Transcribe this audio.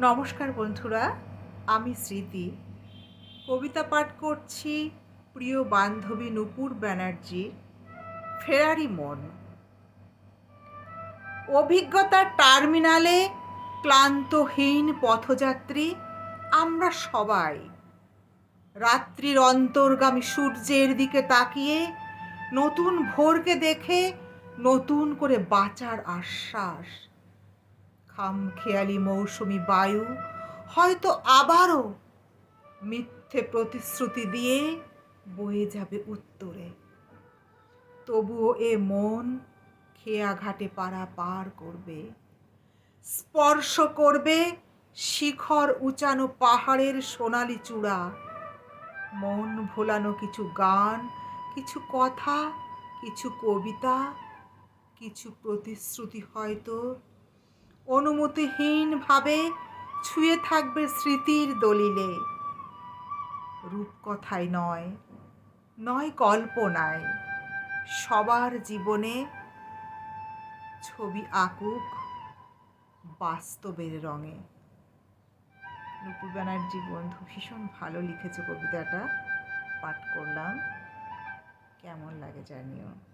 নমস্কার বন্ধুরা, আমি স্মৃতি। কবিতা পাঠ করছি প্রিয় বান্ধবী নুপুর ব্যানার্জির ফেরারি মন। অভিজ্ঞতার টার্মিনালে ক্লান্তহীন পথযাত্রী আমরা সবাই। রাত্রির অন্তর্গামী সূর্যের দিকে তাকিয়ে নতুন ভোরকে দেখে নতুন করে বাঁচার আশ্বাস। খামখেয়ালি মৌসুমি বায়ু, হয়তো আবারও মিথ্যে প্রতিশ্রুতি দিয়ে বয়ে যাবে উত্তরে। তবুও এ মন খেয়া ঘাটে পাড়া পার করবে, স্পর্শ করবে শিখর উচানো পাহাড়ের সোনালি চূড়া। মন ভোলানো কিছু গান, কিছু কথা, কিছু কবিতা, কিছু প্রতিশ্রুতি হয়তো অনুমতিহীনভাবে ছুঁয়ে থাকবে স্মৃতির দলিলে। রূপকথায় নয় নয় কল্পনায়। সবার জীবনে ছবি আঁকুক বাস্তবের রঙে। নুপুর ব্যানার্জি, বন্ধু, ভীষণ ভালো লিখেছে কবিতাটা। পাঠ করলাম। কেমন লাগে জানিও।